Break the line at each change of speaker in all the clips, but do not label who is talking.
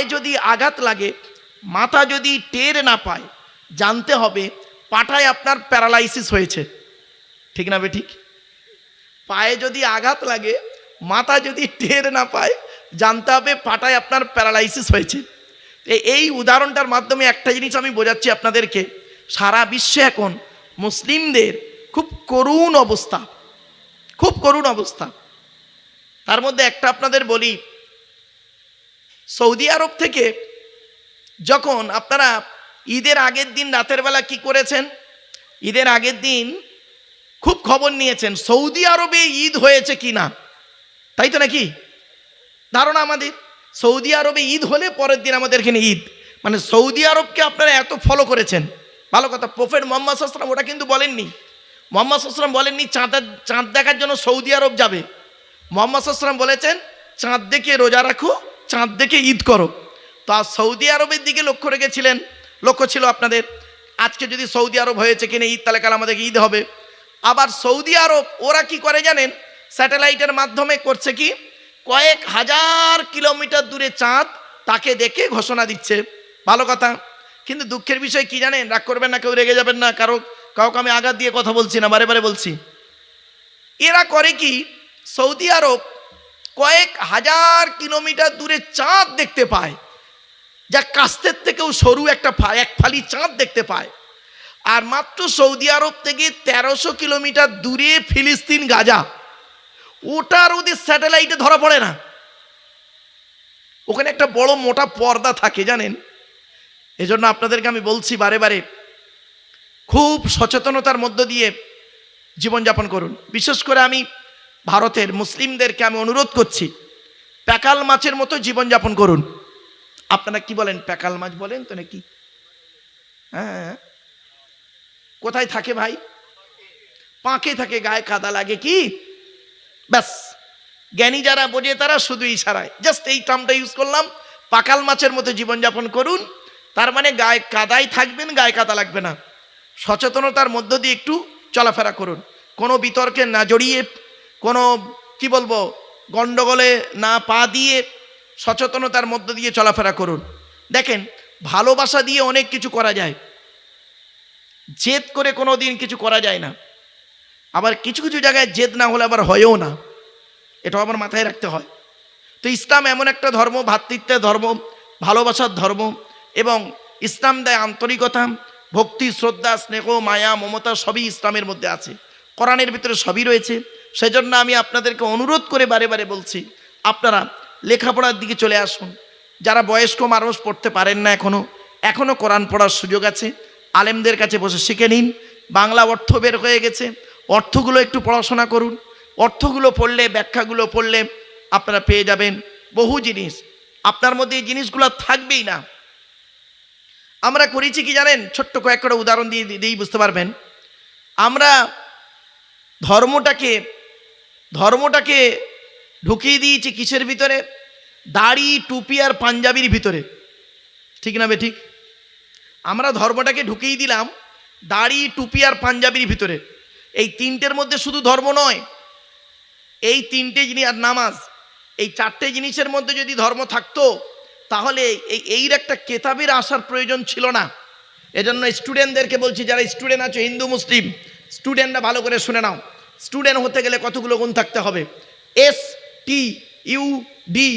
পায়ে যদি আঘাত লাগে, মাথা যদি টের না পায়, জানতে হবে পাটায় আপনার প্যারালাইসিস হয়েছে। ঠিক না ঠিক? পায়ে যদি আঘাত লাগে, মাথা যদি টের না পায়, জানতে হবে পাটায় আপনার প্যারালাইসিস হয়েছে। এই উদাহরণটার মাধ্যমে একটা জিনিস আমি বোঝাচ্ছি আপনাদেরকে। সারা বিশ্বে এখন মুসলিমদের খুব করুণ অবস্থা। খুব করুণ অবস্থা। তার মধ্যে একটা আপনাদের বলি সৌদি আরব থেকে যখন আপনারা ঈদের আগের দিন, রাতের বেলা কি করেছেন? ঈদের আগের দিন খুব খবর নিয়েছেন, সৌদি আরবে ঈদ হয়েছে কি না তাই তো নাকি? ধারণা আমাদের, সৌদি আরবে ঈদ হলে পরের দিন আমাদের এখানে ঈদ। মানে সৌদি আরবকে আপনারা এত ফলো করেছেন। ভালো কথা প্রফেট মোহাম্মদ আসলাম ওটা কিন্তু বলেননি। মোহাম্মদ আসলাম বলেননি চাঁদের চাঁদ দেখার জন্য সৌদি আরব যাবে। মোহাম্মদ আসলাম বলেছেন, চাঁদ দেখে রোজা রাখো চাঁদ দেখে ঈদ করো। তো আর সৌদি আরবের দিকে লক্ষ্য রেখেছিলেন। লক্ষ্য ছিল আপনাদের, আজকে যদি সৌদি আরব হয়েছে কিনা ঈদ, তাহলে কাল আমাদেরকে ঈদ হবে। আবার সৌদি আরব, ওরা কি করে জানেন? স্যাটেলাইটের মাধ্যমে করছে কি? কয়েক হাজার কিলোমিটার দূরে চাঁদ তাকে দেখে ঘোষণা দিচ্ছে। ভালো কথা। কিন্তু দুঃখের বিষয় কি জানেন? রাগ করবেন না, কেউ রেগে যাবেন না। কারও, কাউকে আমি আঘাত দিয়ে কথা বলছি না, বারে বারে বলছি। এরা করে কি? সৌদি আরব কয়েক হাজার কিলোমিটার দূরে চাঁদ দেখতে পায়, যা কাস্তের থেকেও সরু একটা এক ফালি চাঁদ দেখতে পায়। আর মাত্র সৌদি আরব থেকে তেরোশো কিলোমিটার দূরে ফিলিস্তিন, গাজা। ওটার ওদের স্যাটেলাইটে ধরা পড়ে না। ওখানে একটা বড় মোটা পর্দা থাকে, জানেন? এজন্য আপনাদেরকে আমি বলছি বারে বারে, খুব সচেতনতার মধ্য দিয়ে জীবনযাপন করুন। বিশেষ করে আমি ভারতের মুসলিমদেরকে আমি অনুরোধ করছি, প্যাকাল মাছের মতো জীবনযাপন করুন। আপনারা কি বলেন, প্যাকাল মাছ বলেন তো নাকি? হ্যাঁ। কোথায় থাকে ভাই? পাঁকে থাকে, গায়ে কাদা লাগে কি? ব্যাস। জ্ঞানী যারা বোঝে তারা শুধু ইশারায়। জাস্ট এই টার্মটা ইউজ করলাম। পাকাল মাছের মতো জীবনযাপন করুন। তার মানে গায়ে কাদাই থাকবেন, গায়ে কাদা লাগবে না। সচেতনতার মধ্য দিয়ে একটু চলাফেরা করুন। কোনো বিতর্কে না জড়িয়ে কোনো, কি বলব গণ্ডগোলে না পা দিয়ে সচেতনতার মধ্য দিয়ে চলাফেরা করুন। দেখেন, ভালোবাসা দিয়ে অনেক কিছু করা যায়। জেদ করে কোনো দিন কিছু করা যায় না। আবার কিছু কিছু জায়গায় জেদ না হলে আবার হয়ও না। এটাও আমার মাথায় রাখতে হয়। তো ইসলাম এমন একটা ধর্ম ভ্রাতৃত্বের ধর্ম, ভালোবাসার ধর্ম এবং ইসলাম দেয় আন্তরিকতা, ভক্তি, শ্রদ্ধা, স্নেহ, মায়া, মমতা সবই ইসলামের মধ্যে আছে। কোরআনের ভিতরে সবই রয়েছে। সেজন্য আমি আপনাদেরকে অনুরোধ করে বারে বারে বলছি, আপনারা লেখাপড়ার দিকে চলে আসুন। যারা বয়স্ক মানুষ পড়তে পারেন না এখনও এখনও কোরআন পড়ার সুযোগ আছে। আলেমদের কাছে বসে শিখে নিন। বাংলা অর্থ বের হয়ে গেছে। অর্থগুলো একটু পড়াশোনা করুন। অর্থগুলো পড়লে, ব্যাখ্যাগুলো পড়লে আপনারা পেয়ে যাবেন বহু জিনিস। আপনার মধ্যে এই জিনিসগুলো থাকবেই না। আমরা করেছি কি জানেন? ছোট্ট কয়েক উদাহরণ দিয়ে দিয়েই বুঝতে পারবেন। আমরা ধর্মটাকে ধর্মটাকে ঢুকিয়ে দিয়েছি কিসের ভিতরে? দাড়ি, টুপি আর পাঞ্জাবির ভিতরে। ঠিক না বে ঠিক? আমরা ধর্মটাকে ঢুকিয়ে দিলাম দাড়ি, টুপি আর পাঞ্জাবির ভিতরে। এই তিনটের মধ্যে শুধু ধর্ম নয়, এই তিনটে জিনিস আর নামাজ, এই চারটে জিনিসের মধ্যে যদি ধর্ম থাকতো, তাহলে এই এইর একটা কেতাবের আসার প্রয়োজন ছিল না। এজন্য স্টুডেন্টদেরকে বলছি, যারা স্টুডেন্ট আছো, হিন্দু, মুসলিম স্টুডেন্টরা ভালো করে শুনে নাও। স্টুডেন্ট হতে গেলে কতগুলো গুণ থাকতে হবে? S T U D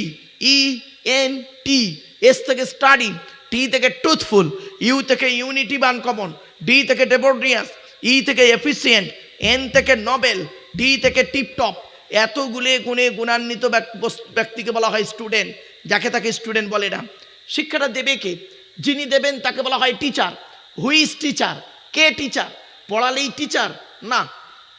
E N T S থেকে স্টাডি টি থেকে ট্রুথফুল ইউ থেকে ইউনিটি বান কমন ডি থেকে ডেবোড্রিয়াস ই থেকে এফিসিয়েন্ট এন থেকে নবেল ডি থেকে টিপটপ এতগুলি গুণে গুণান্বিত ব্যক- ব্যক্তিকে বলা হয় স্টুডেন্ট যাকে তাকে স্টুডেন্ট বলে না। শিক্ষাটা দেবে কে? যিনি দেবেন তাকে বলা হয় টিচার হুইজ টিচার কে টিচার পড়ালেই টিচার না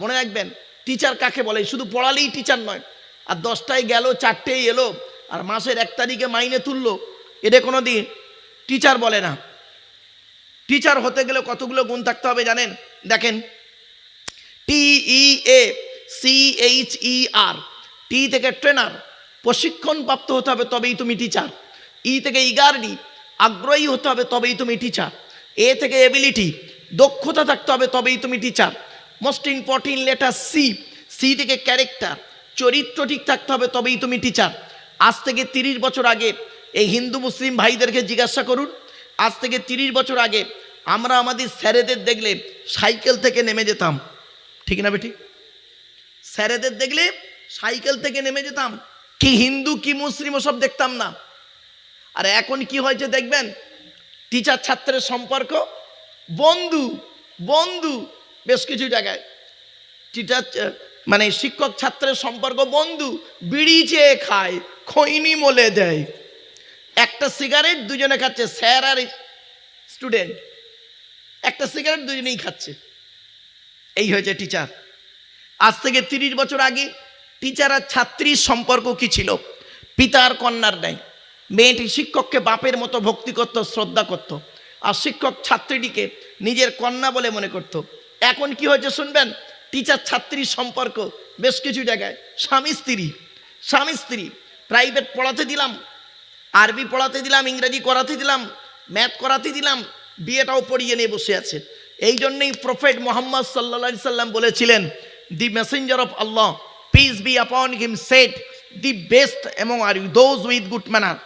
মনে রাখবেন টিচার কাকে বলে? শুধু পড়ালেই টিচার নয়। আর দশটায় গেল চারটেই এলো, আর মাসের এক তারিখে মাইনে তুললো। এটা কোনো দিন টিচার বলে না। টিচার হতে গেলে কতগুলো গুণ থাকতে হবে জানেন? দেখেন টি ই এ সি এইচ ই আর টি থেকে ট্রেনার প্রশিক্ষণ প্রাপ্ত হতে হবে তবেই তুমি টিচার ই থেকে ইগারডি আগ্রহী হতে হবে তবেই তুমি টিচার এ থেকে এবিলিটি দক্ষতা থাকতে হবে তবেই তুমি teacher most important letter C C থেকে ক্যারেক্টার চরিত্র ঠিক থাকতে হবে, তবেই তুমি টিচার আজ থেকে তিরিশ বছর আগে এই হিন্দু, মুসলিম ভাইদেরকে জিজ্ঞাসা করুন। আজ থেকে তিরিশ বছর আগে আমরা আমাদের স্যারেদের দেখলে সাইকেল থেকে নেমে যেতাম। ঠিক না বেটি? স্যারেদের দেখলে সাইকেল থেকে নেমে যেতাম। কি হিন্দু, কি মুসলিম ওসব দেখতাম না। আর এখন কি হয়েছে দেখবেন? টিচার ছাত্রের সম্পর্ক বন্ধু বন্ধু বেশ কিছু জায়গায়। টিচার মানে শিক্ষক ছাত্রের সম্পর্ক বন্ধু বিড়ি চেয়ে খায়, খৈনি মলে দেয়। একটা সিগারেট দুজনে খাচ্ছে, স্যার আর স্টুডেন্ট। একটা সিগারেট দুজনেই খাচ্ছে। এই হয়েছে টিচার। আজ থেকে তিরিশ বছর আগে টিচার আর ছাত্রীর সম্পর্ক কি ছিল? পিতার কন্যার নেয় মেয়েটি শিক্ষককে বাপের মতো ভক্তি করত, শ্রদ্ধা করত। আর শিক্ষক ছাত্রীটিকে নিজের কন্যা বলে মনে করত। এখন কি হয়েছে শুনবেন? টিচার ছাত্রীর সম্পর্ক বেশ কিছু জায়গায়। স্বামী স্ত্রী স্বামী স্ত্রী প্রাইভেট পড়াতে দিলাম, আরবি পড়াতে দিলাম, ইংরেজি করাতে দিলাম ম্যাথ করাতে দিলাম, বিয়েটাও পড়িয়ে নিয়ে বসে আছে। এই জন্যই প্রফেট মোহাম্মদ সাল্লা সাল্লাম বলেছিলেন the messenger of Allah peace be upon him said the best এবং are you those with good manner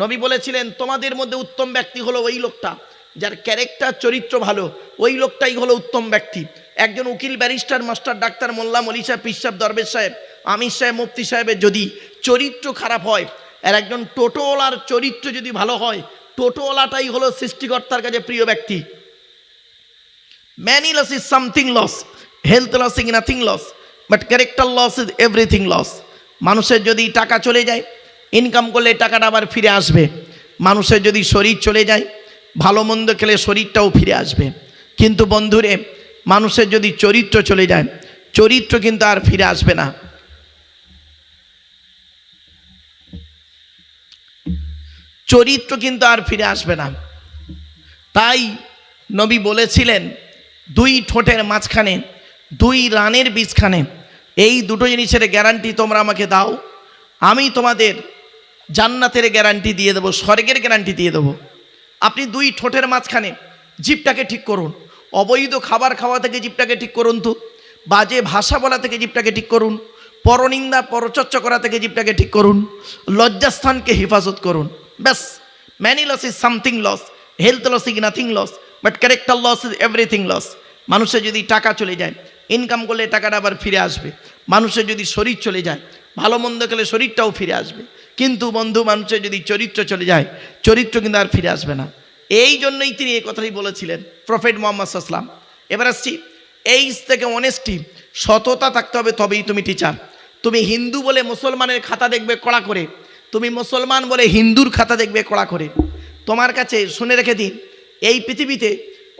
নবী বলেছিলেন, তোমাদের মধ্যে উত্তম ব্যক্তি হলো ওই লোকটা। যার ক্যারেক্টার চরিত্র ভালো, ওই লোকটাই হলো উত্তম ব্যক্তি। একজন উকিল ব্যারিস্টার মাস্টার ডাক্তার, মোল্লা মলি সাহেব, পিসাব, দরবেশ সাহেব, আমির সাহেব, মুফতি সাহেবের যদি চরিত্র খারাপ হয়, আর একজন টোটোওয়ালার চরিত্র যদি ভালো হয়, টোটোওয়ালাটাই হলো সৃষ্টিকর্তার কাছে প্রিয় ব্যক্তি। Money loss is something loss health loss is nothing loss but character loss is everything loss মানুষের যদি টাকা চলে যায় ইনকাম করলে টাকাটা আবার ফিরে আসবে। মানুষের যদি শরীর চলে যায় ভালো মন্দ খেলে শরীরটাও ফিরে আসবে। কিন্তু বন্ধুরে, মানুষের যদি চরিত্র চলে যায়, চরিত্র কিন্তু আর ফিরে আসবে না। চরিত্র কিন্তু আর ফিরে আসবে না। তাই নবী বলেছিলেন, দুই ঠোঁটের মাঝখানে, দুই রানের বীজখানে, এই দুটো জিনিসের গ্যারান্টি তোমরা আমাকে দাও। আমি তোমাদের জান্নাতের গ্যারান্টি দিয়ে দেবো, স্বর্গের গ্যারান্টি দিয়ে দেবো। আপনি দুই ঠোঁটের মাঝখানে জিপটাকে ঠিক করুন। অবৈধ খাবার খাওয়া থেকে জিপটাকে ঠিক করুন তো। বাজে ভাষা বলা থেকে জিপটাকে ঠিক করুন। পরনিন্দা, পরচর্চা করা থেকে জিপটাকে ঠিক করুন। লজ্জাস্থানকে হেফাজত করুন। ব্যাস money loss is something loss health loss is nothing loss but character loss is everything loss মানুষের যদি টাকা চলে যায় ইনকাম করলে টাকাটা আবার ফিরে আসবে। মানুষের যদি শরীর চলে যায়, ভালো মন্দ খেলে শরীরটাও ফিরে আসবে। কিন্তু বন্ধু মানুষের যদি চরিত্র চলে যায়, চরিত্র কিন্তু আর ফিরে আসবে না। এই জন্যই তিনি এই কথাই বলেছিলেন, প্রফেট মোহাম্মদ সাল্লাম এবার আসছি, এইজ থেকে অনেস্টি সততা থাকতে হবে তবেই তুমি টিচার তুমি হিন্দু বলে মুসলমানের খাতা দেখবে কড়া করে, তুমি মুসলমান বলে হিন্দুর খাতা দেখবে কড়া করে। তোমার কাছে শুনে রেখে দিন, এই পৃথিবীতে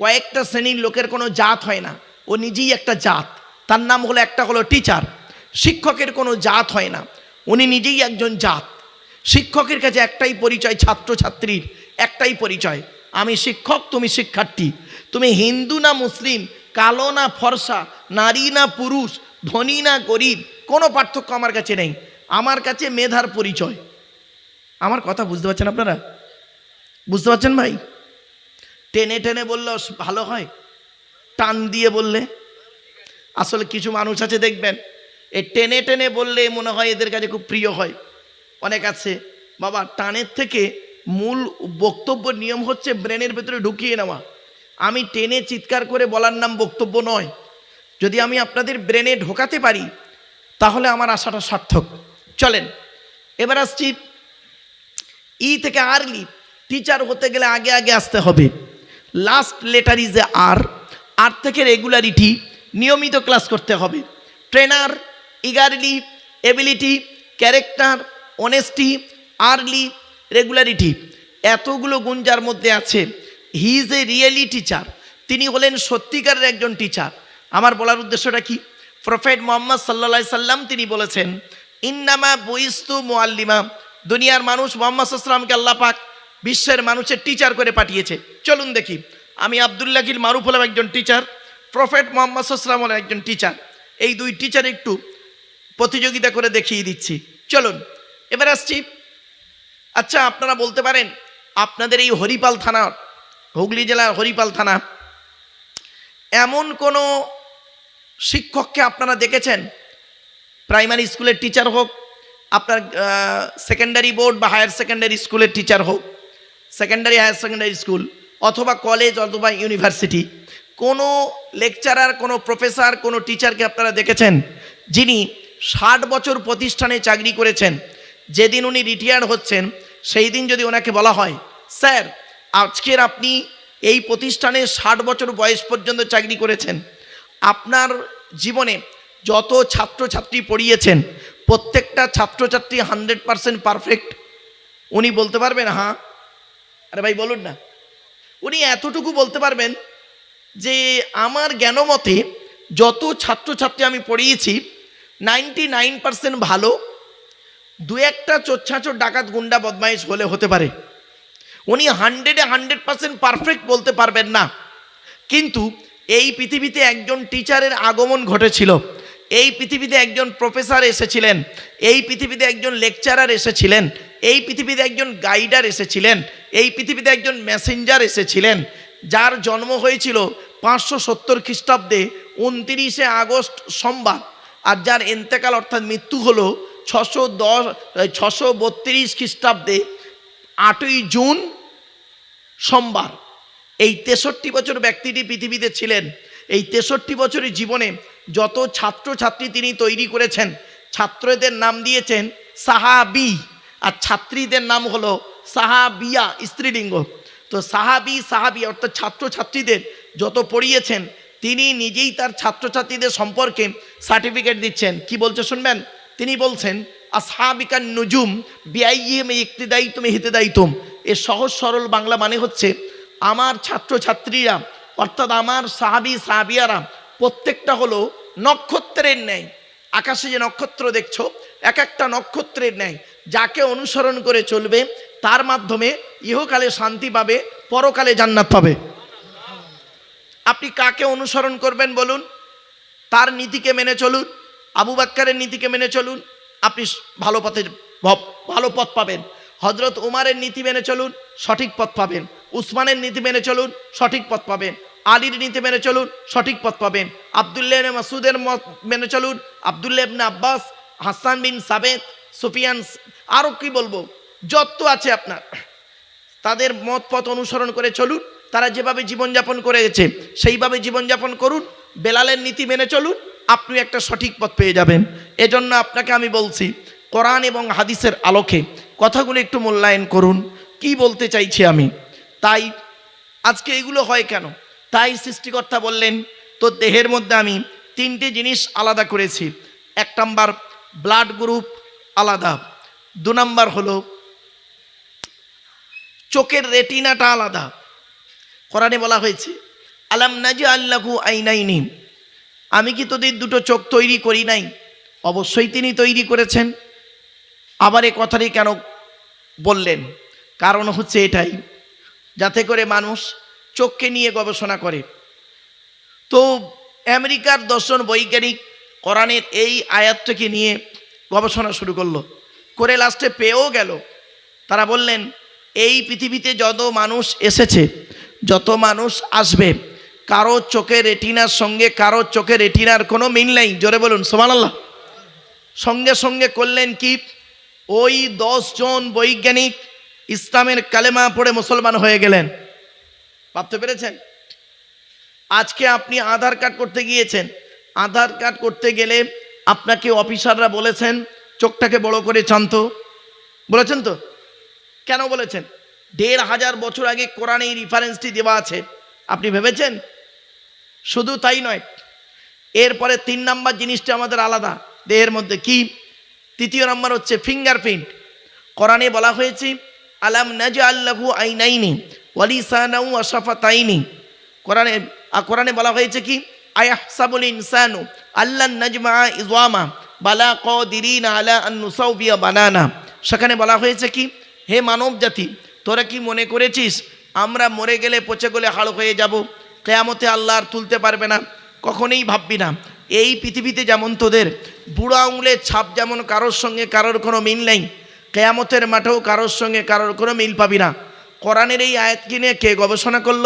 কয়েকটা শ্রেণির লোকের কোনো জাত হয় না, ও নিজেই একটা জাত। তার নাম হলো, একটা হলো টিচার শিক্ষকের কোনো জাত হয় না, উনি নিজেই একজন জাত। শিক্ষকের কাছে একটাই পরিচয় ছাত্র ছাত্রীর একটাই পরিচয়। আমি শিক্ষক, তুমি শিক্ষার্থী। তুমি হিন্দু না মুসলিম, কালো না ফর্সা, নারী না পুরুষ, ধনী না গরিব, কোনো পার্থক্য আমার কাছে নেই। আমার কাছে মেধার পরিচয়। আমার কথা বুঝতে পারছেন আপনারা? বুঝতে পারছেন ভাই? টেনে টেনে বললে ভালো হয়। টান দিয়ে বললে, আসলে কিছু মানুষ আছে, দেখবেন। এ টেনে টেনে বললে মনে হয় এদের কাছে খুব প্রিয় হয়। অনেক আছে। বাবা, টানের থেকে মূল বক্তব্য নিয়ম হচ্ছে ব্রেনের ভেতরে ঢুকিয়ে নেওয়া। আমি টেনে চিৎকার করে বলার নাম বক্তব্য নয়। যদি আমি আপনাদের ব্রেনে ঢোকাতে পারি, তাহলে আমার আশাটা সার্থক। চলেন, এবার আসছি ই থেকে আর্লি টিচার হতে গেলে আগে আগে আসতে হবে। Last letter is a R R থেকে রেগুলারিটি নিয়মিত ক্লাস করতে হবে। Trainer eagerly ability character honesty early regularity এতগুলো গুণ যার মধ্যে আছে। He is a really teacher তিনি হলেন সত্যিকারের একজন টিচার আমার বলার উদ্দেশ্যটা কি? প্রফেট মোহাম্মদ সাল্লা সাল্লাম তিনি বলেছেন, ইন্নামা বইস্তু মোয়াল্লিমা দুনিয়ার মানুষ মোহাম্মদ সাল্লামকে আল্লাহ পাক বিশ্বের মানুষের টিচার করে পাঠিয়েছে। চলুন দেখি। আমি আবদুল্লাহ গিল মারুফ হলাম একজন টিচার প্রফেট মোহাম্মদ সাল্লাম হলেন একজন টিচার এই দুই টিচার একটু প্রতিযোগিতা করে দেখিয়ে দিচ্ছি। চলুন। এবার আসছি। আচ্ছা আপনারা বলতে পারেন, আপনাদের এই হরিপাল থানা, হুগলি জেলার হরিপাল থানা, এমন কোনো শিক্ষককে আপনারা দেখেছেন? প্রাইমারি স্কুলের টিচার হোক, আপনার সেকেন্ডারি বোর্ড বা হায়ার সেকেন্ডারি স্কুলের টিচার হোক সেকেন্ডারি হায়ার সেকেন্ডারি স্কুল অথবা কলেজ অথবা ইউনিভার্সিটি কোনো লেকচারার কোনো প্রফেসর কোনো টিচারকে আপনারা দেখেছেন? যিনি ষাট বছর প্রতিষ্ঠানে চাকরি করেছেন যেদিন উনি রিটায়ার্ড হচ্ছেন, সেই দিন যদি ওনাকে বলা হয়, স্যার, আজকের আপনি এই প্রতিষ্ঠানে ষাট বছর বয়স পর্যন্ত চাকরি করেছেন। আপনার জীবনে যত ছাত্রছাত্রী পড়িয়েছেন, প্রত্যেকটা ছাত্রছাত্রী হান্ড্রেড পারসেন্ট পারফেক্ট। উনি বলতে পারবেন হ্যাঁ। আরে ভাই, বলুন না। উনি এতটুকু বলতে পারবেন যে, আমার জ্ঞানমতে যত ছাত্রছাত্রী আমি পড়িয়েছি, নাইনটি নাইন পার্সেন্ট ভালো দু একটা চোচ্ছাচোর ডাকাত গুন্ডা বদমাইশ হলে হতে পারে। উনি হান্ড্রেডে হান্ড্রেড পার্সেন্ট পারফেক্ট বলতে পারবেন না। কিন্তু এই পৃথিবীতে একজন টিচারের আগমন ঘটেছিল। এই পৃথিবীতে একজন প্রফেসর এসেছিলেন। এই পৃথিবীতে একজন লেকচারার এসেছিলেন। এই পৃথিবীতে একজন গাইডার এসেছিলেন। এই পৃথিবীতে একজন মেসেঞ্জার এসেছিলেন। যার জন্ম হয়েছিল পাঁচশো সত্তর খ্রিস্টাব্দে উনতিরিশে আগস্ট সোমবার। আর যার এন্তেকাল অর্থাৎ মৃত্যু হলো ছশো দশ ছশো বত্রিশ খ্রিস্টাব্দে আটই জুন সোমবার, এই তেষট্টি বছর ব্যক্তিটি পৃথিবীতে ছিলেন। এই তেষট্টি বছরের জীবনে যত ছাত্রছাত্রী তিনি তৈরি করেছেন, ছাত্রদের নাম দিয়েছেন সাহাবি, আর ছাত্রীদের নাম হলো সাহাবিয়া স্ত্রীলিঙ্গ। তো সাহাবি সাহাবি অর্থাৎ ছাত্রছাত্রীদের যত পড়িয়েছেন, তিনি নিজেই তার ছাত্রছাত্রীদের সম্পর্কে সার্টিফিকেট দিচ্ছেন। কি বলছে শুনবেন? তিনি বলছেন আসহাবিকার নজুম বিআইএম ইকতিদায়ী তুমি হিতেদায়িতম এর সহজ সরল বাংলা মানে হচ্ছে, আমার ছাত্রছাত্রীরা, অর্থাৎ আমার সাহাবি, সাহাবিয়ারা, প্রত্যেকটা হলো নক্ষত্রের ন্যায়। আকাশে যে নক্ষত্র দেখছ এক একটা নক্ষত্রের ন্যায়। যাকে অনুসরণ করে চলবে, তার মাধ্যমে ইহকালে শান্তি পাবে, পরকালে জান্নাত পাবে। আপনি কাকে অনুসরণ করবেন বলুন? তার নীতিকে মেনে চলুন। আবু বাক্কারের নীতিকে মেনে চলুন। আপনি ভালো পথে ভালো পথ পাবেন। হজরত উমারের নীতি মেনে চলুন, সঠিক পথ পাবেন। উসমানের নীতি মেনে চলুন, সঠিক পথ পাবেন। আলীর নীতি মেনে চলুন, সঠিক পথ পাবেন। আবদুল্লাহ মাসুদের মত মেনে চলুন, আবদুল্লাহ ইবনে আব্বাস, হাসান বিন সাবেদ সুফিয়ান আরও কি বলব? যত আছে আপনার। তাদের মত পথ অনুসরণ করে চলুন। তারা যেভাবে জীবনযাপন করেছে, সেইভাবে জীবনযাপন করুন। বেলালের নীতি মেনে চলুন। আপনি একটা সঠিক পথ পেয়ে যাবেন। এজন্য আপনাকে আমি বলছি, কোরআন এবং হাদিসের আলোকে কথাগুলো একটু মূল্যায়ন করুন। কি বলতে চাইছি আমি? তাই আজকে এগুলো হয় কেন? তাই সৃষ্টিকর্তা বললেন, তো দেহের মধ্যে আমি তিনটে জিনিস আলাদা করেছি। এক নাম্বার ব্লাড গ্রুপ আলাদা। দু নাম্বার হলো চোখের রেটিনাটা আলাদা। কোরআনে বলা হয়েছে, আলাম নাজি আল্লাহু আইনাইনি? আমি কি তোদের দুটো চোখ তৈরি করি নাই? অবশ্যই তিনি তৈরি করেছেন। আবার এ কথাটি কেন বললেন? কারণ হচ্ছে এটাই, যাতে করে মানুষ চোখকে নিয়ে গবেষণা করে। তো আমেরিকার দর্শন বৈজ্ঞানিক কোরআনের এই আয়াতটাকে নিয়ে গবেষণা শুরু করল। করে লাস্টে পেয়েও গেল। তারা বললেন, এই পৃথিবীতে যত মানুষ এসেছে, যত মানুষ আসবে কারও চোখের রেটিনার সঙ্গে কারও চোখের রেটিনার কোনো মিল নেই। জোরে বলুন সোমান আল্লাহ সঙ্গে সঙ্গে করলেন কি? ওই জন বৈজ্ঞানিক ইসলামের কালেমা পড়ে মুসলমান হয়ে গেলেন। ভাবতে পেরেছেন? আজকে আপনি আধার কার্ড করতে গিয়েছেন। আধার কার্ড করতে গেলে আপনাকে অফিসাররা বলেছেন, চোখটাকে বড় করে চান্ত বলেছেন তো? কেন বলেছেন? দেড় হাজার বছর আগে কোরআনে এই রিফারেন্সটি দেওয়া আছে। আপনি ভেবেছেন? শুধু তাই নয়, এরপরে তিন নাম্বার জিনিসটা আমাদের আলাদা, দেহের মধ্যে কি? তৃতীয় নাম্বার হচ্ছে ফিঙ্গারপ্রিন্ট কোরআনে বলা হয়েছে, আলাম নাজা আল্লাহু আইনাইনি ওয়ালিসানাউ আশাফাতাইনি কোরআনে আর কোরআনে বলা হয়েছে কি? আয়াহসাবুল ইনসানু আল্লাহ নাজমা ইজওয়ামা বালা কদিরিন আলা আন নুসাউবিয়া বানানা। সেখানে বলা হয়েছে কি? হে মানব জাতি তোরা কি মনে করেছিস, আমরা মরে গেলে পচে গেলে হাড় হয়ে যাব? কেয়ামতে আল্লাহ আর তুলতে পারবে না, কখনোই ভাববি না। এই পৃথিবীতে যেমন তোদের, বুড়ো আঙুলের ছাপ যেমন কারোর সঙ্গে কারোর কোনো মিল নেই, কেয়ামতের মাঠেও কারোর সঙ্গে কারোর কোনো মিল পাবি না। কোরআনের এই আয়াতকে নিয়ে কে গবেষণা করল?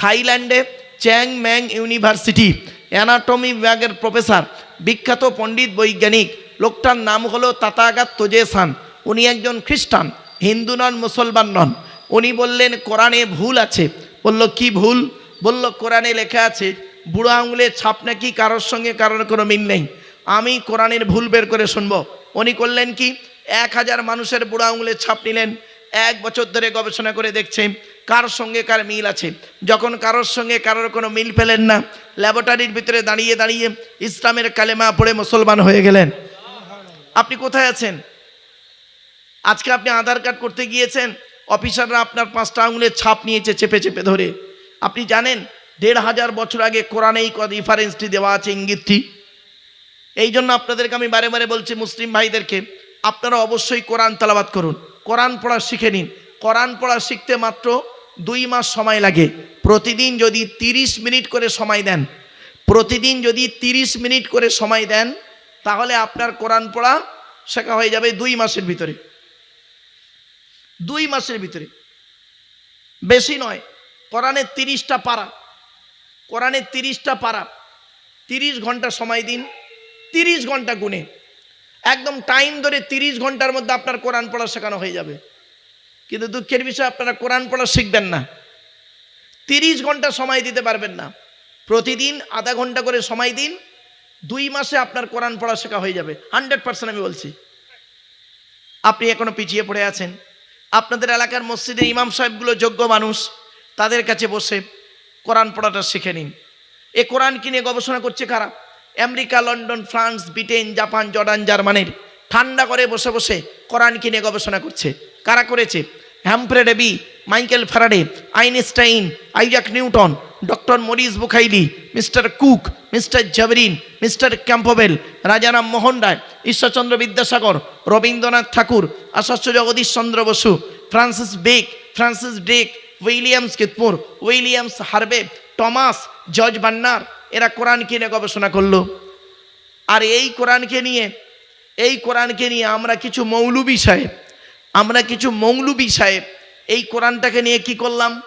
থাইল্যান্ডে চ্যাং ম্যাং ইউনিভার্সিটি, অ্যানাটমি বিভাগের প্রফেসর, বিখ্যাত পণ্ডিত বৈজ্ঞানিক, লোকটার নাম হলো তাতাগাত তোজেসান। উনি একজন খ্রিস্টান, হিন্দু নন, মুসলমান নন। উনি বললেন, কোরআনে ভুল আছে। বলল, কি ভুল? বলল, কোরআনে লেখা আছে, বুড়ো আঙুলের ছাপ নাকি কারোর সঙ্গে কারোর কোনো মিল নেই। আমি কোরআনের ভুল বের করে শুনব। উনি করলেন কি? এক হাজার মানুষের বুড়ো আঙুলের ছাপ নিলেন। এক বছর ধরে গবেষণা করে দেখছে, কার সঙ্গে কার মিল আছে। যখন কারোর সঙ্গে কারোর কোনো মিল পেলেন না, ল্যাবরেটরির ভিতরে দাঁড়িয়ে দাঁড়িয়ে ইসলামের কালেমা পড়ে মুসলমান হয়ে গেলেন। আপনি কোথায় আছেন? আজকে আপনি আধার কার্ড করতে গিয়েছেন, অফিসাররা আপনার পাঁচটা আঙুলের ছাপ নিয়েছে চেপে চেপে ধরে। আপনি জানেন, দেড় হাজার বছর আগে কোরআনেই রিফারেন্সটি দেওয়া আছে ইঙ্গিতটি। এই জন্য আপনাদেরকে আমি বারে বারে বলছি, মুসলিম ভাইদেরকে, আপনারা অবশ্যই কোরআন তালাবাদ করুন। কোরআন পড়া শিখে নিন। কোরআন পড়া শিখতে মাত্র দুই মাস সময় লাগে। প্রতিদিন যদি তিরিশ মিনিট করে সময় দেন, প্রতিদিন যদি তিরিশ মিনিট করে সময় দেন, তাহলে আপনার কোরআন পড়া শেখা হয়ে যাবে দুই মাসের ভিতরে। দুই মাসের ভিতরে। বেশি নয় কোরআনের তিরিশটা পারা। কোরআনের তিরিশটা পারা। তিরিশ ঘণ্টা সময় দিন, তিরিশ ঘণ্টা গুনে। একদম টাইম ধরে তিরিশ ঘণ্টার মধ্যে আপনার কোরআন পড়া শেখানো হয়ে যাবে। কিন্তু দুঃখের বিষয়, আপনারা কোরআন পড়া শিখবেন না। তিরিশ ঘণ্টা সময় দিতে পারবেন না। প্রতিদিন আধা ঘণ্টা করে সময় দিন, দুই মাসে আপনার কোরআন পড়া শেখা হয়ে যাবে। হান্ড্রেড পার্সেন্ট আমি বলছি। আপনি এখনও পিছিয়ে পড়ে আছেন। আপনাদের এলাকার মসজিদের ইমাম সাহেবগুলো যোগ্য মানুষ। তাদের কাছে বসে কোরআন পড়াটা শিখে নিন। এ কোরআন কিনে গবেষণা করছে কারা? America, London, France, Britain, Japan, Jordan, জার্মানির ঠান্ডা করে বসে বসে কোরআন কিনে গবেষণা করছে? কারা করেছে? Humphry Davy, Michael Faraday, Einstein, Isaac Newton, doctor Maurice Bucaille, mister Cook, mister জাবরিন mister Campbell Rajaram Mohan Roy, Ishwarchandra Vidyasagar, Rabindranath Tagore, Acharya Jagadish Chandra Bose, Francis Beck, Francis Drake Williams কিতপুর Williams Harvey Thomas জজ বান্নার, এরা কোরআন কিনে গবেষণা করল। আর এই কোরআনকে নিয়ে, এই কোরআনকে নিয়ে আমরা কিছু মৌলবী সাহেব, আমরা কিছু মৌলবী সাহেব, এই কোরআনটাকে নিয়ে কি করলাম?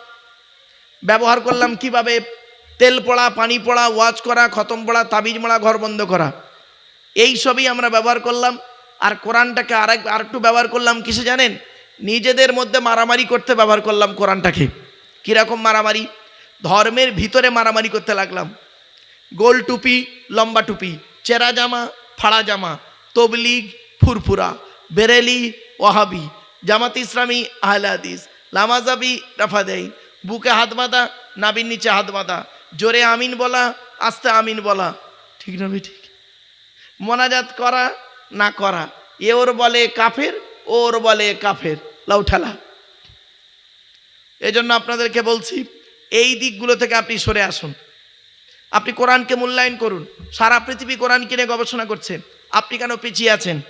ব্যবহার করলাম কীভাবে? তেল পড়া, পানি পড়া, ওয়াজ করা, খতম পড়া, তাবিজ মোড়া ঘর বন্ধ করা। এই সবই আমরা ব্যবহার করলাম। আর কোরআনটাকে আর একটু ব্যবহার করলাম, কিসে জানেন? নিজেদের মধ্যে মারামারি করতে ব্যবহার করলাম কোরআনটাকে। কীরকম মারামারি? ধর্মের ভিতরে মারামারি করতে লাগলাম। গোল টুপি, লম্বা টুপি, চেরা জামা, ফাড়া জামা, তবলিগ, ফুরফুরা, বেরেলি, ওয়াহাবি, জামাত ইসলামী, আহলে হাদিস, লামাজাবি, রাফাদেই, বুকে হাত বাঁধা, নাবির নিচে হাত বাঁধা, জোরে আমিন বলা, আস্তে আমিন বলা। ঠিক না ঠিক? মোনাজাত করা না করা, এ ওর বলে কাফের ওর বলে কাফের, লাউ ঠেলা। এজন্য আপনাদেরকে বলছি, এই দিকগুলো থেকে আপনি সরে আসুন। আপনি কোরআনকে মূল্যায়ন করুন। সারা পৃথিবী কোরআন কিনে গবেষণা করছে। আপনি কেন পিছিয়ে আছেন?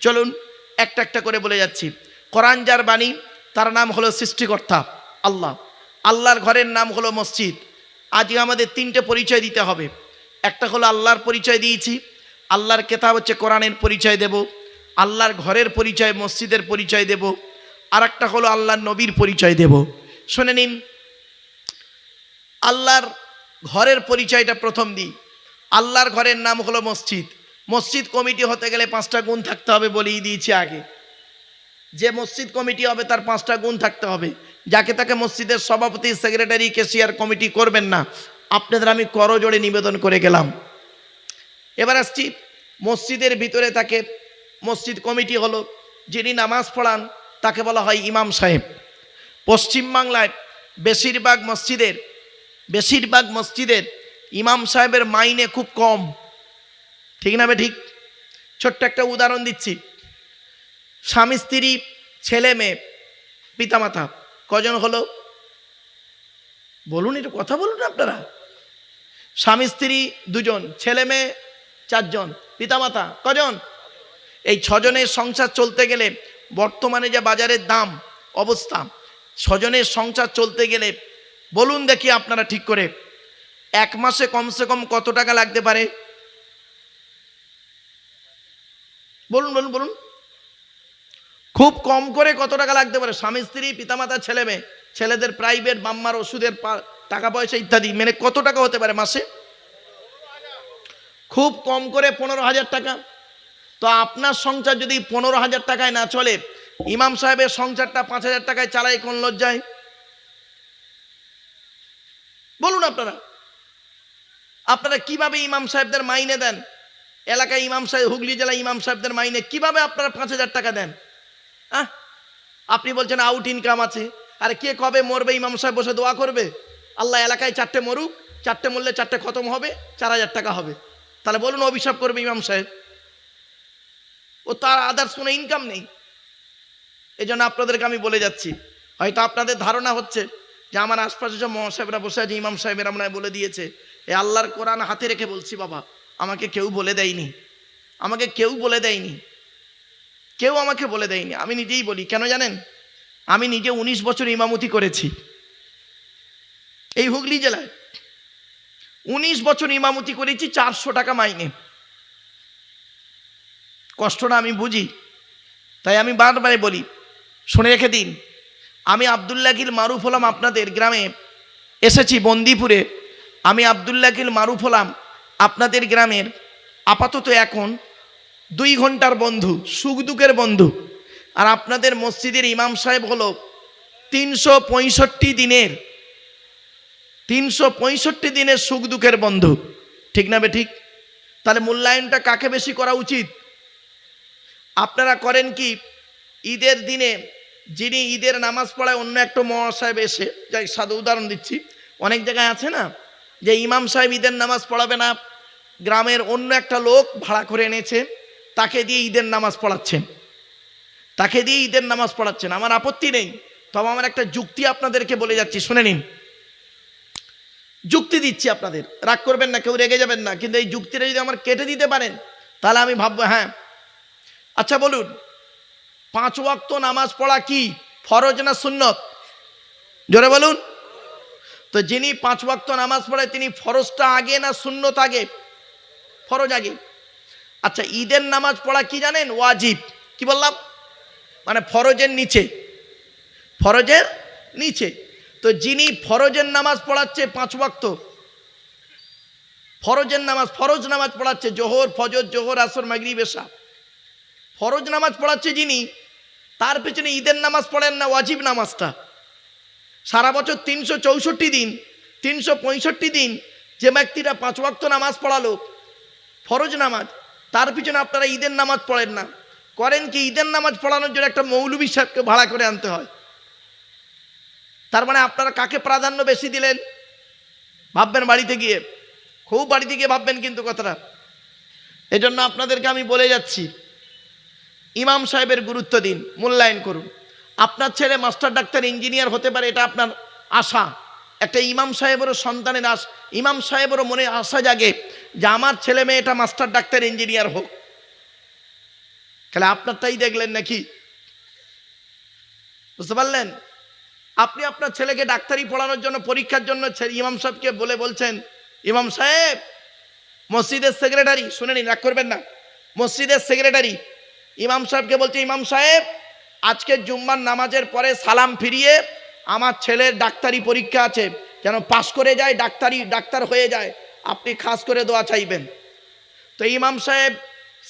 চলুন, একটা একটা করে বলে যাচ্ছি। কোরআন যার বাণী, তার নাম হলো সৃষ্টিকর্তা, আল্লাহ। আল্লাহর ঘরের নাম হলো মসজিদ। আজকে আমাদের তিনটে পরিচয় দিতে হবে। একটা হলো আল্লাহর পরিচয় দিয়েছি। আল্লাহর কেতাব হচ্ছে কোরআনের পরিচয় দেব। আল্লাহর ঘরের পরিচয়, মসজিদের পরিচয় দেব। আর একটা হলো আল্লাহর নবীর পরিচয় দেব। শুনে নিন, আল্লাহর ঘরের পরিচয়টা প্রথম দিই। আল্লাহর ঘরের নাম হলো মসজিদ। মসজিদ কমিটি হতে গেলে পাঁচটা গুণ থাকতে হবে বলেই দিয়েছি আগে। যে মসজিদ কমিটি হবে, তার পাঁচটা গুণ থাকতে হবে। যাকে তাকে মসজিদের সভাপতি, সেক্রেটারি, কেশিয়ার কমিটি করবেন না। আপনাদের আমি করজোড়ে নিবেদন করে গেলাম। এবার আসছি, মসজিদের ভিতরে তাকে মসজিদ কমিটি হলো, যিনি নামাজ পড়ান, তাকে বলা হয় ইমাম সাহেব। পশ্চিমবাংলায় বেশিরভাগ মসজিদের বেশিরভাগ মসজিদের ইমাম সাহেবের মাইনে খুব কম। ঠিক না ঠিক? ছোট্ট একটা উদাহরণ দিচ্ছি। স্বামী, স্ত্রী, ছেলে, মেয়ে, পিতামাতা, কজন হলো? বলুন, একটু কথা বলুন আপনারা। স্বামী, স্ত্রী, দুজন, ছেলে, মেয়ে, চারজন, পিতামাতা, কজন? এই ছজনের সংসার চলতে গেলে বর্তমানে যে বাজারের দাম, অবস্থা, ছজনের সংসার চলতে গেলে বলুন দেখি আপনারা ঠিক করে, এক মাসে কমসে কম কত টাকা লাগতে পারে? বলুন বলুন বলুন। খুব কম করে কত টাকা লাগতে পারে? স্বামী, স্ত্রী, পিতামাতা, ছেলে মেয়ে, ছেলেদের প্রাইভেট বাম্মার ওষুধের টাকা পয়সা ইত্যাদি মানে কত টাকা হতে পারে মাসে? খুব কম করে পনেরো হাজার টাকা। তো আপনার সংসার যদি পনেরো হাজার টাকায় না চলে, ইমাম সাহেবের সংসারটা পাঁচ হাজার টাকায় চালায় কোন লজ্জায়? বলুন আপনারা। আপনারা কীভাবে ইমাম সাহেবদের মাইনে দেন? এলাকায় ইমাম সাহেব, হুগলি জেলায় ইমাম সাহেবদের মাইনে কীভাবে আপনারা পাঁচ হাজার টাকা দেন? আহ? আপনি বলছেন আউট ইনকাম আছে। আর কে কবে মরবে ইমাম সাহেব বসে দোয়া করবে? আল্লাহ এলাকায় চারটে মরুক, চারটে মরলে চারটে খতম হবে, চার হাজার টাকা হবে। তাহলে বলুন অভিশাপ করবে ইমাম সাহেব। ও তার আদার্স কোনো ইনকাম নেই। এই জন্য আপনাদেরকে আমি বলে যাচ্ছি, হয়তো আপনাদের ধারণা হচ্ছে যে আমার আশপাশে সব মহাসাহেবরা বসে আছে, ইমাম সাহেবের আমরা বলে দিয়েছে, এ আল্লাহর কোরআন হাতে রেখে বলছি বাবা, আমাকে কেউ বলে দেয়নি, আমাকে কেউ বলে দেয়নি, কেউ আমাকে বলে দেয়নি, আমি নিজেই বলি, কেন জানেন? আমি নিজে উনিশ বছর ইমামতি করেছি। এই হুগলি জেলায় উনিশ বছর ইমামতি করেছি, চারশো টাকা মাইনে। কষ্টটা আমি বুঝি, তাই আমি বারবারে বলি, শুনে রেখে দিন। আমি আবদুল্লাকিল মারুফ হলাম আপনাদের গ্রামে, এসেছি বন্দিপুরে। আমি আবদুল্লাকিল মারুফ হলাম আপনাদের গ্রামের, আপাতত এখন দুই ঘণ্টার বন্ধু সুখ দুঃখের বন্ধু। আর আপনাদের মসজিদের ইমাম সাহেব হলো তিনশো পঁয়ষট্টি দিনের, তিনশো পঁয়ষট্টি দিনের সুখ দুঃখের বন্ধু। ঠিক না বে ঠিক? তাহলে মূল্যায়নটা কাকে বেশি করা উচিত? আপনারা করেন কি? ঈদের দিনে যিনি ঈদের নামাজ পড়ায় অন্য একটা মহাসাহেব এসে, যাই সাদা উদাহরণ দিচ্ছি, অনেক জায়গায় আছে না? যে ইমাম সাহেব ঈদের নামাজ পড়াবে না, গ্রামের অন্য একটা লোক ভাড়া করে এনেছে, তাকে দিয়ে ঈদের নামাজ পড়াচ্ছেন। তাকে দিয়ে ঈদের নামাজ পড়াচ্ছেন, আমার আপত্তি নেই। তবে আমার একটা যুক্তি আপনাদেরকে বলে যাচ্ছি, শুনে নিন। যুক্তি দিচ্ছি আপনাদের। রাগ করবেন না, কেউ রেগে যাবেন না, কিন্তু এই যুক্তিটা যদি আমার কেটে দিতে পারেন, তাহলে আমি ভাববো হ্যাঁ আচ্ছা বলুন, পাঁচ ওয়াক্ত নামাজ পড়া কি ফরজ না সুন্নত? জোরে বলুন। তো যিনি পাঁচ ওয়াক্ত নামাজ পড়ে, তিনি ফরজটা আগে না সুন্নত আগে? ফরজ আগে। আচ্ছা ঈদের নামাজ পড়া কি জানেন? ওয়াজিব। কি বললাম? মানে ফরজের নিচে। ফরজের নিচে। তো যিনি ফরজের নামাজ পড়াচ্ছে পাঁচ ওয়াক্ত, ফরজের নামাজ, ফরজ নামাজ পড়াচ্ছে জোহর, ফজর, জোহর, আসর, মাগরিব, এশা। ফরজ নামাজ পড়াচ্ছে যিনি, তার পেছনে ঈদের নামাজ পড়েন না ওয়াজিব নামাজটা। সারা বছর তিনশো চৌষট্টি দিন, তিনশো পঁয়ষট্টি দিন যে ব্যক্তিটা পাঁচ ওয়াক্ত নামাজ পড়ালো, ফরজ নামাজ, তার পিছনে আপনারা ঈদের নামাজ পড়েন না। করেন কি, ঈদের নামাজ পড়ানোর জন্য একটা মৌলবী সাহেবকে ভাড়া করে আনতে হয়। তার মানে আপনারা কাকে প্রাধান্য বেশি দিলেন? ভাববেন বাড়িতে গিয়ে। খুব বাড়িতে গিয়ে ভাববেন কিন্তু কথাটা। এজন্য আপনাদেরকে আমি বলে যাচ্ছি ইমাম সাহেবের গুরুত্ব দিন, মূল্যায়ন করুন। আপনার ছেলে মাস্টার ডাক্তার, ইঞ্জিনিয়ার হতে পারে, এটা আপনার আশা। একটা ইমাম সাহেবেরও সন্তানের আশ, ইমাম সাহেবেরও মনে আশা জাগে যে আমার ছেলে মেয়েটা মাস্টার ডাক্তার, ইঞ্জিনিয়ার হোক। তাহলে আপনারটাই দেখলেন নাকি? বুঝতে পারলেন? আপনি আপনার ছেলেকে ডাক্তারি পড়ানোর জন্য, পরীক্ষার জন্য ইমাম সাহেবকে বলে বলছেন, ইমাম সাহেব, মসজিদের সেক্রেটারি, শুনে নিন, রাগ করবেন না, মসজিদের সেক্রেটারি ইমাম সাহেবকে বলছে, ইমাম সাহেব, আজকে জুম্মার নামাজের পরে সালাম ফিরিয়ে আমার ছেলের ডাক্তারি পরীক্ষা আছে। যেন পাশ করে যায়, ডাক্তারি, ডাক্তার হয়ে যায়। আপনি খাস করে দোয়া চাইবেন। তো ইমাম সাহেব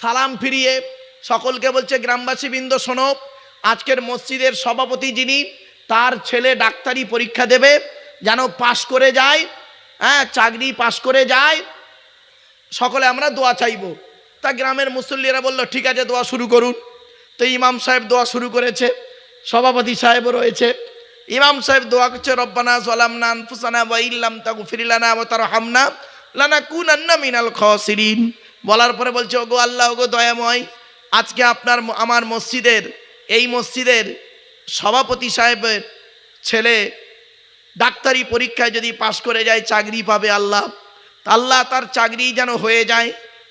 সালাম ফিরিয়ে সকলকে বলছে গ্রামবাসী বৃন্দ শোনো, আজকের মসজিদের সভাপতি যিনি, তার ছেলে ডাক্তারি পরীক্ষা দেবে। যেন পাশ করে যায় হ্যাঁ চাকরি পাশ করে যায়। সকলে আমরা দোয়া চাইব। তা গ্রামের মুসল্লিরা বলল, ঠিক আছে, দোয়া শুরু করুন। তো ইমাম সাহেব দোয়া শুরু করেছে, সভাপতি সাহেবও রয়েছে। ইমাম সাহেব দোয়া করছে, রব্বানা সালামনা আনফুসানা ওয়া ইল্লাম তাকু ফিরিলানা ওয়া তারহামনা লানা কুনান্না মিনাল খাসিরিন। বলার পরে বলছে, ওগো আল্লাহ, ওগো দয়াময়, আজকে আপনার আমার মসজিদের, এই মসজিদের সভাপতি সাহেবের ছেলে ডাক্তারি পরীক্ষায় যদি পাশ করে যায়, চাকরি পাবে আল্লাহ। আল্লাহ তার চাকরি যেন হয়ে যায়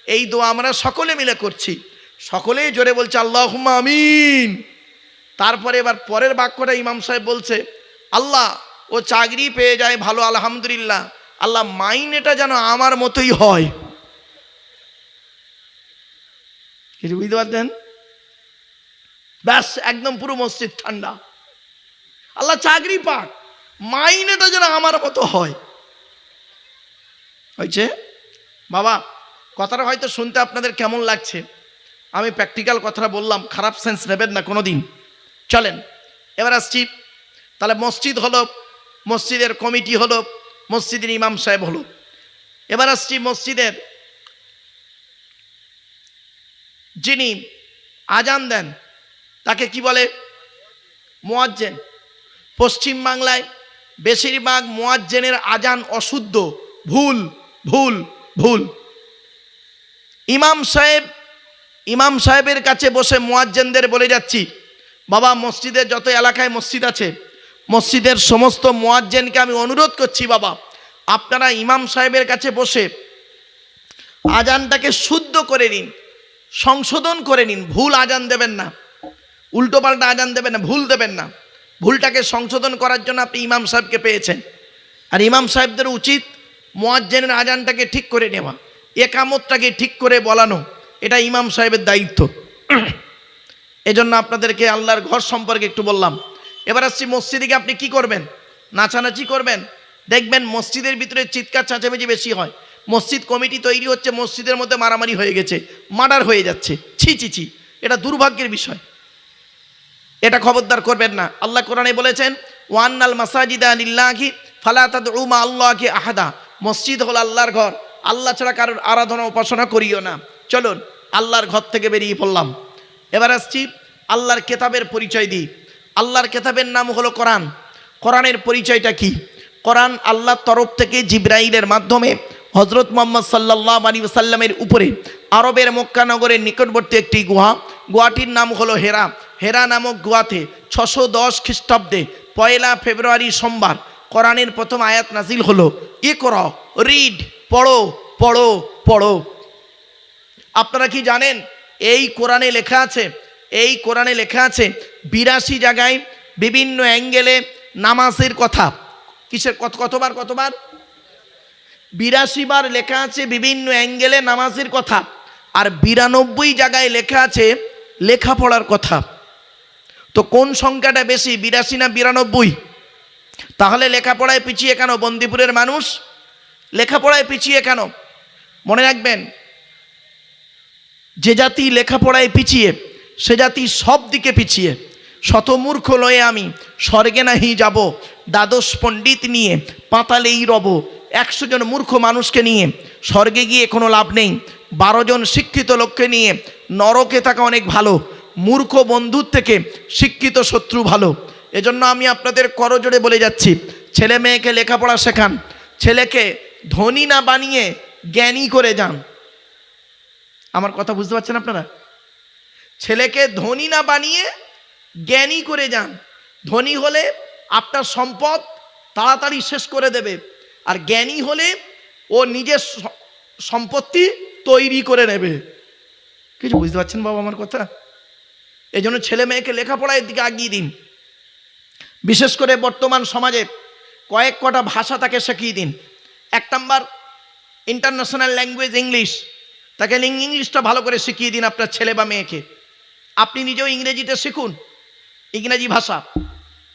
এই দোয়া আমরা সকলে মিলে করছি। সকলেই জোরে বলছে আল্লাহ আমিন। তারপরে এবার পরের বাক্যটা ইমাম সাহেব বলছে, আল্লাহ, ও চাকরি পেয়ে যায়, ভালো, আলহামদুলিল্লাহ। আল্লাহ, মাইনেটা যেন আমার মতোই হয়। কিছু বুঝতে পারছেন? ব্যাস, একদম পুরো মসজিদ ঠান্ডা। আল্লাহ, চাকরি পাক, মাইনেটা যেন আমার মতো হয়। হয়েছে? বাবা কথাটা হয়তো শুনতে আপনাদের কেমন লাগছে। আমি প্র্যাকটিক্যাল কথাটা বললাম, খারাপ সেন্স নেবেন না কোনো দিন চলেন, এবার আসছি। তাহলে মসজিদ হলো, মসজিদের কমিটি হলো, মসজিদের ইমাম সাহেব হলো। এবার আসছি মসজিদের যিনি আজান দেন, তাকে কি বলে? মোয়াজ্জেন। পশ্চিম বাংলায় বেশিরভাগ মোয়াজ্জেনের আজান অশুদ্ধ, ভুল ভুল ভুল। ইমাম সাহেব, ইমাম সাহেবের কাছে বসে মোয়াজ্জেনদের বলে যাচ্ছি, বাবা মসজিদের যত এলাকায় মসজিদ আছে, মসজিদের সমস্ত মোয়াজ্জেনকে আমি অনুরোধ করছি বাবা, আপনারা ইমাম সাহেবের কাছে বসে আজানটাকে শুদ্ধ করে নিন, সংশোধন করে নিন, ভুল আজান দেবেন না উল্টোপাল্টা আজান দেবেন না, ভুল দেবেন না, ভুলটাকে সংশোধন করার জন্য আপনি ইমাম সাহেবকে পেয়েছেন, আর ইমাম সাহেবদের উচিত মোয়াজ্জেনের আজানটাকে ঠিক করে নেওয়া। একামতটাকে ঠিক করে বলানো, এটা ইমাম সাহেবের দায়িত্ব। এজন্য আপনাদেরকে আল্লাহর ঘর সম্পর্কে একটু বললাম। এবার আসছি মসজিদে আপনি কি করবেন? নাচানাচি করবেন? দেখবেন মসজিদের ভিতরে চিৎকার চাঁচামেচি বেশি হয়। মসজিদ কমিটি তৈরি হচ্ছে, মসজিদের মধ্যে মারামারি হয়ে গেছে, মার্ডার হয়ে যাচ্ছে। ছি ছি ছি, এটা দুর্ভাগ্যের বিষয়। এটা খবরদার করবেন না। আল্লাহ কোরআনে বলেছেন, ওয়ান্নাল মাসাজিদা লিল্লাহি ফালা তাদউমা আল্লাহকে আহাদা। মসজিদ হল আল্লাহর ঘর। আল্লাহ ছাড়া কারোর আরাধনা উপাসনা করিও না। চলুন, আল্লাহর ঘর থেকে বেরিয়ে পড়লাম। এবার আসছি আল্লাহর কেতাবের পরিচয় দিই আল্লাহর কেতাবের নাম হলো কোরআন। কোরআনের পরিচয়টা কি? কোরআন আল্লাহর তরফ থেকে জিব্রাইলের মাধ্যমে হজরত মোহাম্মদ সাল্লাহ আলী সাল্লামের উপরে আরবের মক্কানগরের নিকটবর্তী একটি গুহা। গুহাটির নাম হলো হেরা। হেরা নামক গুহাতে ছশো দশ খ্রিস্টাব্দে পয়লা ফেব্রুয়ারি সোমবার কোরআনের প্রথম আয়াত নাজিল হলো। ই কর রিড, পড়ো পড়ো পড়ো। আপনারা কি জানেন? এই কোরআনে লেখা আছে, এই কোরআনে লেখা আছে, বিরাশি জায়গায় বিভিন্ন অ্যাঙ্গেলে নামাজের কথা। কিসের কত, কতবার কতবার? বিরাশি বার লেখা আছে বিভিন্ন অ্যাঙ্গেলে নামাজের কথা। আর বিরানব্বই জায়গায় লেখা আছে, লেখাপড়ার কথা। তো কোন সংখ্যাটা বেশি, বিরাশি না বিরানব্বই? তাহলে লেখাপড়ায় পিছিয়ে কেন বন্দিপুরের মানুষ? লেখাপড়ায় পিছিয়ে কেন? মনে রাখবেন, যে জাতি লেখাপড়ায় পিছিয়ে, সে জাতি সব দিকে পিছিয়ে। শতমূর্খ লয়ে আমি স্বর্গে নাহি যাব, দ্বাদশ পণ্ডিত নিয়ে পাতালেই রব। একশো জন মূর্খ মানুষকে নিয়ে স্বর্গে গিয়ে কোনো লাভ নেই। বারো জন শিক্ষিত লোককে নিয়ে নরকে থাকা অনেক ভালো। মূর্খ বন্ধুর থেকে শিক্ষিত শত্রু ভালো। এজন্য আমি আপনাদের করজোড়ে বলে যাচ্ছি, ছেলে মেয়েকে লেখাপড়া শেখান, ছেলেকে ধনী না বানিয়ে জ্ঞানী করে যান। আমার কথা বুঝতে পারছেন আপনারা? ছেলেকে ধনী না বানিয়ে জ্ঞানী করে যান। ধনী হলে আপনার সম্পদ তাড়াতাড়ি শেষ করে দেবে, আর জ্ঞানী হলে ও নিজের সম্পত্তি তৈরি করে নেবে। কিছু বুঝতে পারছেন বাবা আমার কথা? এই জন্য ছেলে মেয়েকে লেখাপড়ার দিকে আগিয়ে দিন। বিশেষ করে বর্তমান সমাজে কয়েক কটা ভাষা তাকে শিখিয়ে দিন। এক নাম্বার ইন্টারন্যাশনাল ল্যাঙ্গুয়েজ ইংলিশ তাকে ইংলিশটা ভালো করে শিখিয়ে দিন আপনার ছেলে বা মেয়েকে। আপনি নিজেও ইংরেজিতে শিখুন, ইংরেজি ভাষা।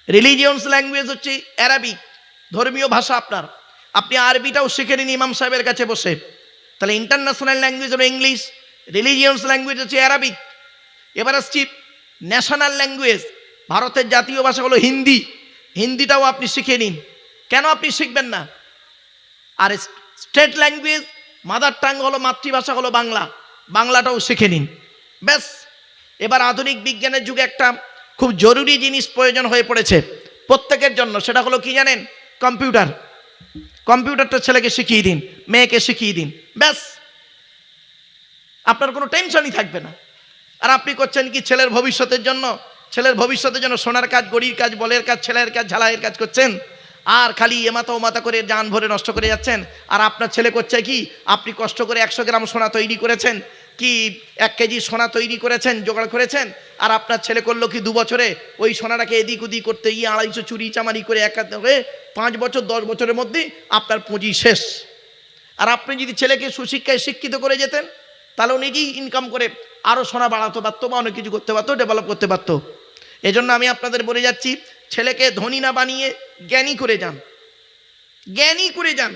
রিলিজিয়ন্স ল্যাঙ্গুয়েজ হচ্ছে অ্যারাবিক ধর্মীয় ভাষা আপনার। আপনি আরবিটাও শিখে নিন ইমাম সাহেবের কাছে বসে। তাহলে ইন্টারন্যাশনাল ল্যাঙ্গুয়েজ হলো ইংলিশ রিলিজিয়ন্স ল্যাঙ্গুয়েজ হচ্ছে অ্যারাবিক এবার আসছি ন্যাশনাল ল্যাঙ্গুয়েজ ভারতের জাতীয় ভাষা হলো হিন্দি। হিন্দিটাও আপনি শিখে নিন। কেন আপনি শিখবেন না? আর স্টেট ল্যাঙ্গুয়েজ, মাদার টাং হলো মাতৃভাষা হলো বাংলা। বাংলাটাও শিখে নিন। ব্যাস। এবার আধুনিক বিজ্ঞানের যুগে একটা খুব জরুরি জিনিস প্রয়োজন হয়ে পড়েছে প্রত্যেকের জন্য। সেটা হলো কি জানেন? কম্পিউটার। কম্পিউটারটা ছেলেকে শিখিয়ে দিন, মেয়েকে শিখিয়ে দিন। ব্যাস। আপনার কোনো টেনশনই থাকবে না। আর আপনি করছেন কি ছেলের ভবিষ্যতের জন্য? ছেলের ভবিষ্যতের জন্য সোনার কাজ, গড়ির কাজ, বলের কাজ, ছেলের কাজ, ঝালাইয়ের কাজ করছেন, আর খালি এমাতা ওমাতা করে যান ভরে নষ্ট করে যাচ্ছেন, আর আপনার ছেলে করছে কি? আপনি কষ্ট করে একশো গ্রাম সোনা তৈরি করেছেন, কি এক কেজি সোনা তৈরি করেছেন, জোগাড় করেছেন, আর আপনার ছেলে করল কি দু বছরে ওই সোনাটাকে এদিক ওদিক করতে গিয়ে আড়াইশো চুরি চামারি করে একাত্তর হয়ে পাঁচ বছর, দশ বছরের মধ্যে আপনার পুঁজি শেষ। আর আপনি যদি ছেলেকে সুশিক্ষায় শিক্ষিত করে যেতেন, তাহলে নিজেই ইনকাম করে আরও সোনা বাড়াতে পারতো বা অনেক কিছু করতে পারতো ডেভেলপ করতে পারতো। এজন্য আমি আপনাদের বলে যাচ্ছি, ছেলেকে ধনী না বানিয়ে জ্ঞানী করে যান। জ্ঞানী করে যান।